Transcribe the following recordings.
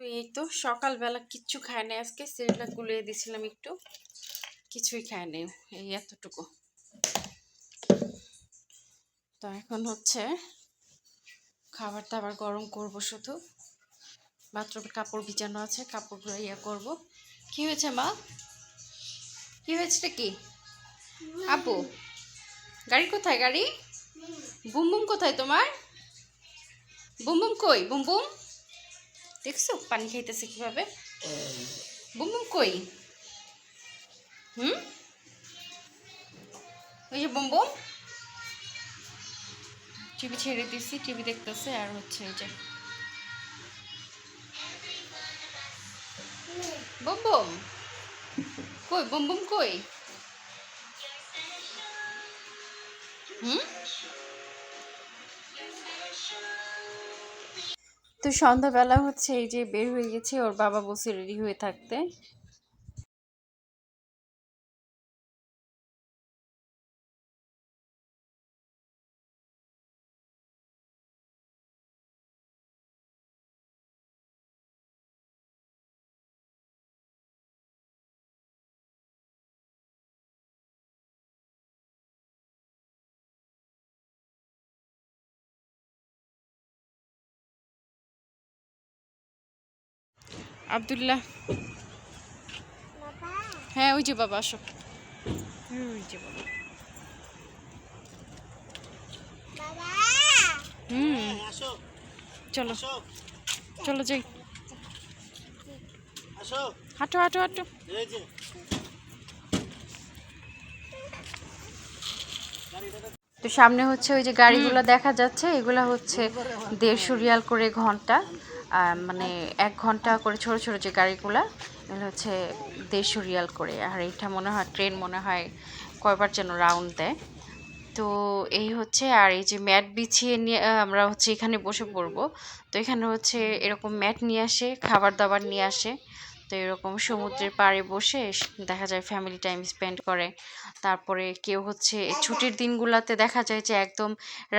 তো এই তো সকালবেলা কিচ্ছু খায় না আজকে। সেরেলা গুলিয়ে দিয়েছিলাম একটু। কিছুই খায় নাই এই এতটুকু। তো এখন হচ্ছে খাবার দাবার গরম করব শুধু। বাথরুমের কাপড় ভিজানো আছে, কাপড়গুলো ইয়ে করব। কি হয়েছে মা? কি হয়েছে কি? আপু, গাড়ি কোথায় গাড়ি? বুম বুম কোথায় তোমার? বুম বুম কই? Boom boom? দেখছ? পানি খাইতেছে কীভাবে? বুম বুম কই? হুম? ওই যে বুম বুম। টিভি ছেড়ে দিছি টিভি দেখতেছে আর হচ্ছে এই যে। Boom boom. কই বুম বুম কই? হুম? তো সন্ধ্যাবেলা হচ্ছে এই যে বের হয়ে গেছে ওর বাবা বসে রেডি হয়ে থাকতে। আবদুল্লাহ। হ্যাঁ ওই যে বাবা, আসো। ওই যে বাবা। হুম। চলো। চলো যাই। হাঁটো হাঁটো হাঁটো। তো সামনে হচ্ছে ওই যে গাড়িগুলো দেখা যাচ্ছে, এগুলো হচ্ছে দেড়শো রিয়াল করে ঘণ্টা। মানে এক ঘণ্টা করে ছোট ছোট যে গাড়িগুলো, এগুলো হচ্ছে দেড়শো রিয়াল করে। আর এটা মনে হয়, ট্রেন মনে হয় কয়বার যেন রাউন্ড দেয়। তো এই হচ্ছে, আর এই যে ম্যাট বিছিয়ে নিয়ে আমরা হচ্ছে এখানে বসে পড়ব। তো এখানে হচ্ছে এরকম ম্যাট নিয়ে আসে, খাবার দাবার নিয়ে আসে। তো এরকম সমুদ্রের পাড়ে বসে দেখা যায় ফ্যামিলি টাইম স্পেন্ড করে। তারপরে কেউ হচ্ছে ছুটির দিনগুলোতে দেখা যায় যে একদম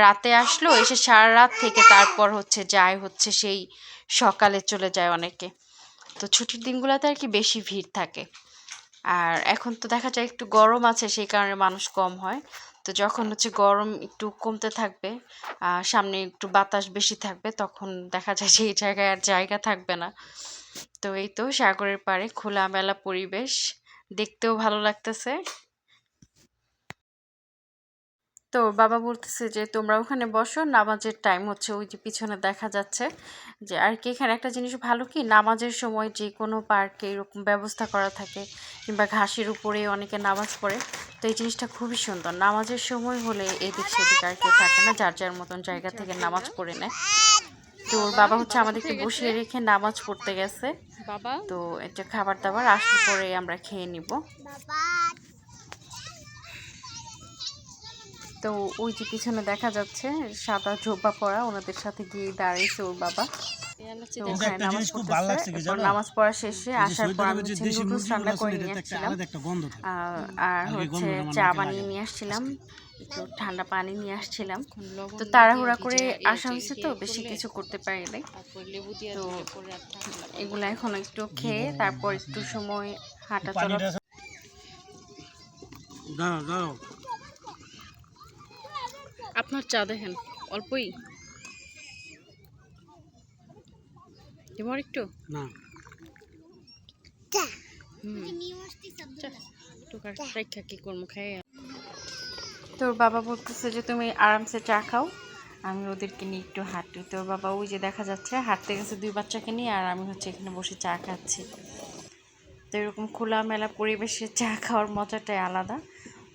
রাতে আসলো, এসে সারা রাত থেকে তারপর হচ্ছে যায় হচ্ছে সেই সকালে চলে যায় অনেকে। তো ছুটির দিনগুলোতে আর কি বেশি ভিড় থাকে। আর এখন তো দেখা যায় একটু গরম আছে, সেই কারণে মানুষ কম হয়। তো যখন হচ্ছে গরম একটু কমতে থাকবে সামনে একটু বাতাস বেশি থাকবে, তখন দেখা যায় সেই জায়গায় আর জায়গা থাকবে না। তো এই তো সাগরের পাড়ে খোলামেলা পরিবেশ। দেখতেও ভালো লাগতেছে। তো বাবা বলতেছে যে, তোমরা ওখানে বসো, নামাজের টাইম হচ্ছে ওই যে পিছনে দেখা যাচ্ছে যে, আর কি এখানে একটা জিনিস ভালো কি, নামাজের সময় যে কোনো পার্কে এরকম ব্যবস্থা করা থাকে কিংবা ঘাসের উপরে অনেকে নামাজ পড়ে, তো এই জিনিসটা খুবই সুন্দর। নামাজের সময় হলে এদিক সেদিক আর কেউ থাকে না, যার যার মতন জায়গা থেকে নামাজ পড়ে নেয়। তো ওর বাবা হচ্ছে আমাদেরকে বসিয়ে রেখে নামাজ পড়তে গেছে। বাবা? তো একটা খাবার দাবার আসলে পরে আমরা খেয়ে নিব। তো ওই যে পিছনে দেখা যাচ্ছে সাদা জোব্বা পরা ওনাদের সাথে গিয়ে দাঁড়িয়েছে ওর বাবা। নামাজ পড়া শেষে আসার পর আমি নুডলস রান্না করে নিয়ে আসছিলাম। আর হচ্ছে চা বানিয়ে নিয়ে আসছিলাম একটু ঠান্ডা পানি নিয়ে আসছিলাম। তো তাড়াহুড়া করে আসা হয়েছে ইয়ে তো বেশি কিছু করতে পারি নাই। তো। এগুলো এখন একটু খেয়ে তারপর একটু সময় হাঁটা চলা আপনার চা দেখেন অল্পই। তোমার একটু? না। কি করব খাই তোর বাবা বলতেছে যে তুমি আরামসে চা খাও। আমি ওদেরকে নিয়ে একটু হাঁটি। তোর বাবা ওই যে দেখা যাচ্ছে হাঁটতে গেছে দুই বাচ্চাকে নিয়ে আর আমি হচ্ছে এখানে বসে চা খাচ্ছি। তো এরকম খোলামেলা পরিবেশে চা খাওয়ার মজাটাই আলাদা।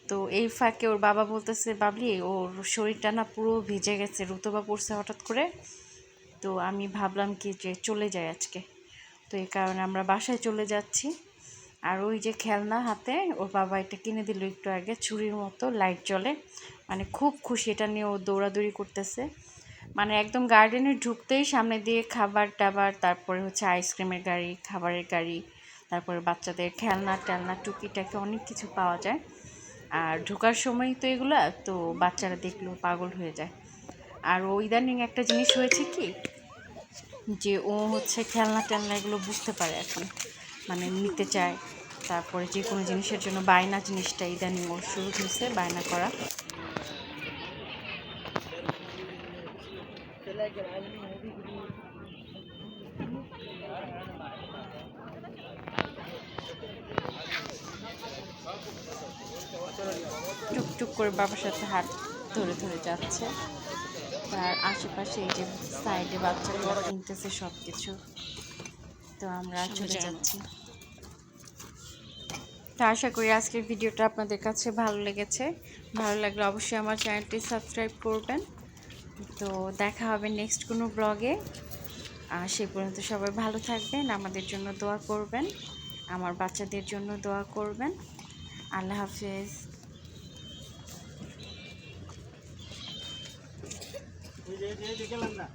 তো এই ফাঁকে ওর বাবা বলতেছে বাবলি ওর শরীরটা না পুরো ভিজে গেছে। রুতবা পড়ছে হঠাৎ করে। তো আমি ভাবলাম কি যে চলে যাই আজকে। তো এই কারণে আমরা বাসায় চলে যাচ্ছি। আর ওই যে খেলনা হাতে ওর বাবা এটা কিনে দিল একটু আগে ছুরির মতো লাইট জ্বলে। মানে খুব খুশি এটা নিয়ে ও দৌড়াদৌড়ি করতেছে। মানে একদম গার্ডেনে ঢুকতেই সামনে দিয়ে খাবার টাবার, তারপরে হচ্ছে আইসক্রিমের গাড়ি, খাবারের গাড়ি, তারপরে বাচ্চাদের খেলনা টেলনা, টুকিটাকি অনেক কিছু পাওয়া যায়। আর ঢোকার সময় তো এগুলো, তো বাচ্চারা দেখলেও পাগল হয়ে যায়। আর ও ইদানিং একটা জিনিস হয়েছে কি যে ও হচ্ছে খেলনা টেলনা এগুলো বুঝতে পারে এখন। মানে নিতে চায়। তারপরে যে কোনো জিনিসের জন্য বায়না জিনিসটা ইদানিং ওর শুরু হয়েছে, বায়না করা। টুকটুক করে বাবার সাথে হাত ধরে ধরে যাচ্ছে। তার আশেপাশে এই যে সাইডে বাচ্চাগুলো কিনতেছে সব কিছু তো আমরা চলে যাচ্ছি। তো আশা করি আজকের ভিডিওটা আপনাদের কাছে ভালো লেগেছে। ভালো লাগলে অবশ্যই আমার চ্যানেলটি সাবস্ক্রাইব করবেন। তো দেখা হবে নেক্সট কোনো ব্লগে আর সে পর্যন্ত সবাই ভালো থাকবেন আমাদের জন্য দোয়া করবেন আমার বাচ্চাদের জন্য দোয়া করবেন। আল্লাহ হাফেজ। গেলাম না